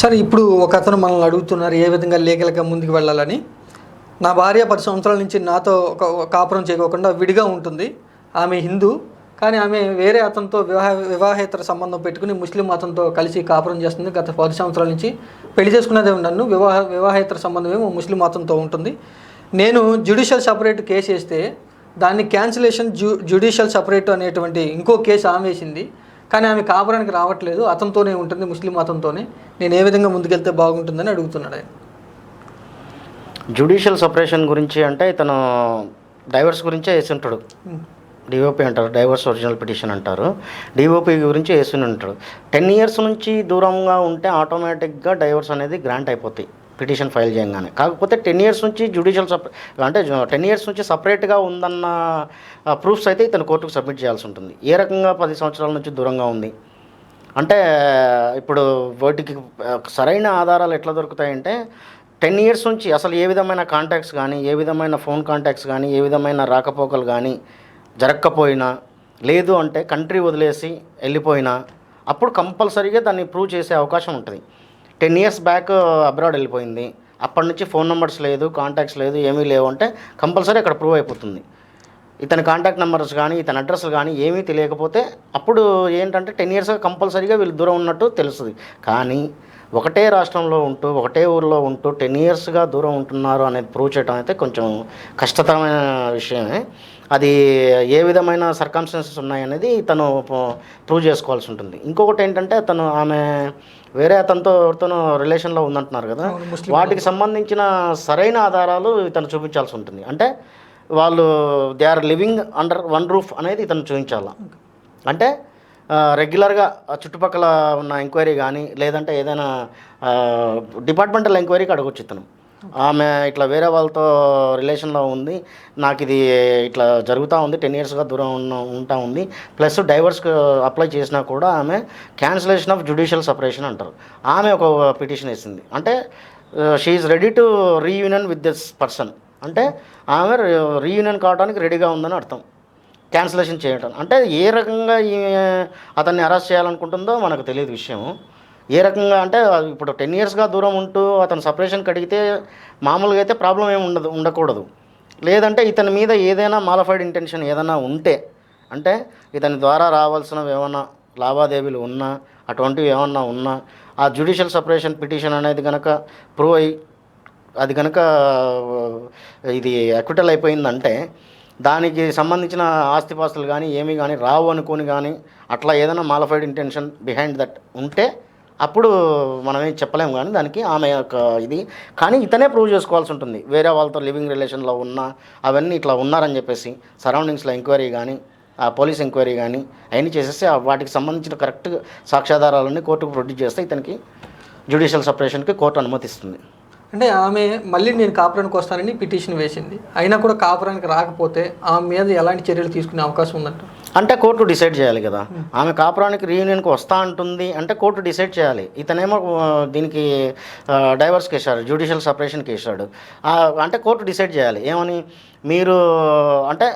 సరే ఇప్పుడు ఒక అతను మనల్ని అడుగుతున్నారు ఏ విధంగా లీగల్గా ముందుకు వెళ్ళాలని. నా భార్య పది సంవత్సరాల నుంచి నాతో ఒక కాపురం చేయకోకుండా విడిగా ఉంటుంది. ఆమె హిందూ కానీ ఆమె వేరే అతనితో వివాహ వివాహేతర సంబంధం పెట్టుకుని ముస్లిం అతనితో కలిసి కాపురం చేస్తుంది. గత పది సంవత్సరాల నుంచి పెళ్ళి చేసుకున్నదే నన్ను వివాహ వివాహేతర సంబంధం ఏమో ముస్లిం అతనితో ఉంటుంది. నేను జ్యుడిషియల్ సపరేట్ కేసు వేస్తే దాన్ని క్యాన్సిలేషన్ జు జ్యుడిషియల్ సపరేట్ అనేటువంటి ఇంకో కేసు ఆమె వేసింది. కానీ ఆమె కాపురానికి రావట్లేదు. అతనితోనే ఉంటుంది ముస్లిం అతనితోనే. నేను ఏ విధంగా ముందుకెళ్తే బాగుంటుందని అడుగుతున్నాడు ఆయన. జ్యుడిషియల్ సపరేషన్ గురించి అంటే ఇతను డైవర్స్ గురించే వేసి ఉంటాడు డిఓపి అంటారు డైవర్స్ ఒరిజినల్ పిటిషన్ అంటారు. డిఓపి గురించి వేసి ఉంటాడు టెన్ ఇయర్స్ నుంచి దూరంగా ఉంటే ఆటోమేటిక్గా డైవర్స్ అనేది గ్రాంట్ అయిపోతాయి. పిటిషన్ ఫైల్ చేయగానే. కాకపోతే టెన్ ఇయర్స్ నుంచి జ్యుడిషియల్ అంటే టెన్ ఇయర్స్ నుంచి సపరేట్గా ఉందన్న ప్రూఫ్స్ అయితే ఇతను కోర్టుకు సబ్మిట్ చేయాల్సి ఉంటుంది. ఏ రకంగా పది సంవత్సరాల నుంచి దూరంగా ఉంది? అంటే ఇప్పుడు వాటికి సరైన ఆధారాలు ఎట్లా దొరుకుతాయంటే టెన్ ఇయర్స్ నుంచి అసలు ఏ విధమైన కాంటాక్ట్స్ కానీ ఏ విధమైన ఫోన్ కాంటాక్ట్స్ కానీ ఏ విధమైన రాకపోకలు కానీ జరగకపోయినా లేదు అంటే కంట్రీ వదిలేసి వెళ్ళిపోయినా అప్పుడు కంపల్సరీగా దాన్ని ప్రూవ్ చేసే అవకాశం ఉంటుంది. టెన్ ఇయర్స్ బ్యాక్ అబ్రాడ్ వెళ్ళిపోయింది. అప్పటి నుంచి ఫోన్ నెంబర్స్ లేదు కాంటాక్ట్స్ లేదు ఏమీ లేవు అంటే కంపల్సరీ అక్కడ ప్రూవ్ అయిపోతుంది. ఇతని కాంటాక్ట్ నెంబర్స్ కానీ ఇతని అడ్రస్లు కానీ ఏమీ తెలియకపోతే అప్పుడు ఏంటంటే టెన్ ఇయర్స్గా కంపల్సరీగా వీళ్ళు దూరం ఉన్నట్టు తెలుస్తుంది. కానీ ఒకటే రాష్ట్రంలో ఉంటూ ఒకటే ఊరిలో ఉంటూ టెన్ ఇయర్స్గా దూరం ఉంటున్నారు అనేది ప్రూవ్ చేయడం అయితే కొంచెం కష్టతరమైన విషయమే. అది ఏ విధమైన సర్కమ్స్టెన్సెస్ ఉన్నాయనేది తను ప్రూవ్ చేసుకోవాల్సి ఉంటుంది. ఇంకొకటి ఏంటంటే తను ఆమె వేరే అతనితో ఎవరితోనో రిలేషన్లో ఉందంటున్నారు కదా. వాటికి సంబంధించిన సరైన ఆధారాలు ఇతను చూపించాల్సి ఉంటుంది. అంటే వాళ్ళు they are living under one roof అనేది ఇతను చూపించాల. అంటే రెగ్యులర్గా చుట్టుపక్కల ఉన్న ఎంక్వైరీ కానీ లేదంటే ఏదైనా డిపార్ట్మెంటల్ ఎంక్వైరీకి అడగొచ్చు ఇతను. ఆమె ఇట్లా వేరే వాళ్ళతో రిలేషన్లో ఉంది. నాకు ఇది ఇట్లా జరుగుతూ ఉంది. టెన్ ఇయర్స్గా దూరం ఉన్న ఉంటా ఉంది. ప్లస్ డైవర్స్కి అప్లై చేసినా కూడా ఆమె క్యాన్సిలేషన్ ఆఫ్ జుడిషియల్ సపరేషన్ అంటారు. ఆమె ఒక పిటిషన్ వేసింది. అంటే she ready to reunion with this person అంటే ఆమె రీయూనియన్ కావడానికి రెడీగా ఉందని అర్థం. క్యాన్సిలేషన్ చేయటం. అంటే ఏ రకంగా అతన్ని అరెస్ట్ చేయాలనుకుంటుందో మనకు తెలియదు విషయం ఏ రకంగా అంటే ఇప్పుడు టెన్ ఇయర్స్గా దూరం ఉంటూ అతను సపరేషన్కి అడిగితే మామూలుగా అయితే ప్రాబ్లం ఏమి ఉండదు ఉండకూడదు. లేదంటే ఇతని మీద ఏదైనా మాలఫైడ్ ఇంటెన్షన్ ఏదైనా ఉంటే అంటే ఇతని ద్వారా రావాల్సిన ఏమైనా లావాదేవీలు ఉన్నా అటువంటివి ఏమన్నా ఉన్నా ఆ జ్యుడిషియల్ సపరేషన్ పిటిషన్ అనేది కనుక ప్రూవ్ అయ్యి అది కనుక ఇది అక్విటల్ అయిపోయిందంటే దానికి సంబంధించిన ఆస్తిపాస్తులు కానీ ఏమీ కానీ రావు అనుకుని కానీ అట్లా ఏదైనా మాలఫైడ్ ఇంటెన్షన్ బిహైండ్ దట్ ఉంటే అప్పుడు మనం ఏం చెప్పలేము కానీ దానికి ఆమె యొక్క ఇది. కానీ ఇతనే ప్రూవ్ చేసుకోవాల్సి ఉంటుంది. వేరే వాళ్ళతో లివింగ్ రిలేషన్లో ఉన్నా అవన్నీ ఇట్లా ఉన్నారని చెప్పేసి సరౌండింగ్స్లో ఎంక్వైరీ కానీ ఆ పోలీస్ ఎంక్వైరీ కానీ అవన్నీ చేసేసి వాటికి సంబంధించిన కరెక్ట్ సాక్ష్యాధారాలన్నీ కోర్టుకు ప్రొడ్యూస్ చేస్తే ఇతనికి జ్యుడిషియల్ సపరేషన్కి కోర్టు అనుమతిస్తుంది. అంటే ఆమె మళ్ళీ నేను కాపురానికి వస్తానని పిటిషన్ వేసింది. అయినా కూడా కాపురానికి రాకపోతే ఆమె మీద ఎలాంటి చర్యలు తీసుకునే అవకాశం ఉందంట. అంటే కోర్టు డిసైడ్ చేయాలి కదా. ఆమె కాపురానికి రీయూనియన్కి వస్తా అంటుంది అంటే కోర్టు డిసైడ్ చేయాలి. ఇతనేమో దీనికి డైవర్స్కి వేసాడు జ్యుడిషియల్ సపరేషన్కి వేసాడు అంటే కోర్టు డిసైడ్ చేయాలి. ఏమని? మీరు అంటే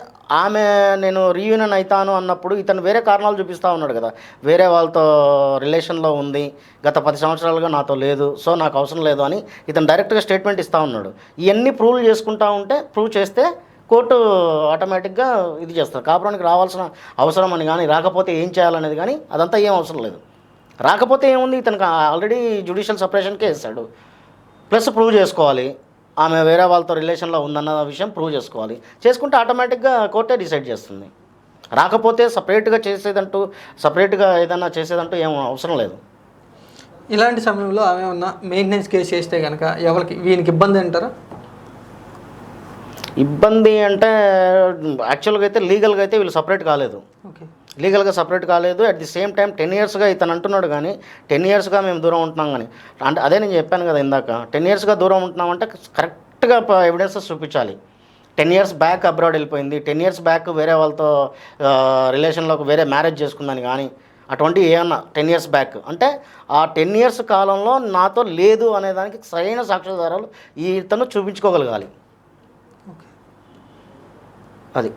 ఆమె నేను రీయూనియన్ అవుతాను అన్నప్పుడు ఇతను వేరే కారణాలు చూపిస్తూ ఉన్నాడు కదా. వేరే వాళ్ళతో రిలేషన్లో ఉంది. గత పది సంవత్సరాలుగా నాతో లేదు. సో నాకు అవసరం లేదు అని ఇతను డైరెక్ట్గా స్టేట్మెంట్ ఇస్తూ ఉన్నాడు. ఇవన్నీ ప్రూవ్ చేసుకుంటా ఉంటే ప్రూవ్ చేస్తే కోర్టు ఆటోమేటిక్గా ఇది చేస్తారు. కాపురానికి రావాల్సిన అవసరం అని కానీ రాకపోతే ఏం చేయాలనేది కానీ అదంతా ఏం అవసరం లేదు. రాకపోతే ఏముంది? ఇతనికి ఆల్రెడీ జ్యుడిషియల్ సపరేషన్కే వేస్తాడు ప్లస్ ప్రూవ్ చేసుకోవాలి. ఆమె వేరే వాళ్ళతో రిలేషన్లో ఉందన్న విషయం ప్రూవ్ చేసుకోవాలి. చేసుకుంటే ఆటోమేటిక్గా కోర్టే డిసైడ్ చేస్తుంది. రాకపోతే సపరేట్గా చేసేదంటూ సపరేట్గా ఏదైనా చేసేదంటూ ఏం అవసరం లేదు. ఇలాంటి సమయంలో ఆమె ఉన్న మెయింటెనెన్స్ కేసు చేస్తే కనుక ఎవరికి వీనికి ఇబ్బంది అంటారా? ఇబ్బంది అంటే యాక్చువల్గా అయితే లీగల్గా అయితే వీళ్ళు సపరేట్ కాలేదు. ఓకే. లీగల్గా సపరేట్ కాలేదు. At the same time ten ఇయర్స్గా ఇతను అంటున్నాడు కానీ టెన్ ఇయర్స్గా మేము దూరం ఉంటున్నాం కానీ అంటే అదే నేను చెప్పాను కదా ఇందాక టెన్ ఇయర్స్గా దూరం ఉంటున్నాం అంటే కరెక్ట్గా ఎవిడెన్సెస్ చూపించాలి. టెన్ ఇయర్స్ బ్యాక్ అబ్రాడ్ వెళ్ళిపోయింది. టెన్ ఇయర్స్ బ్యాక్ వేరే వాళ్ళతో రిలేషన్లోకి వేరే మ్యారేజ్ చేసుకుందని కానీ అటువంటి ఏమన్నా టెన్ ఇయర్స్ బ్యాక్ అంటే ఆ టెన్ ఇయర్స్ కాలంలో నాతో లేదు అనేదానికి సరైన సాక్ష్యాధారాలు ఈ ఇతను చూపించుకోగలగాలి. అది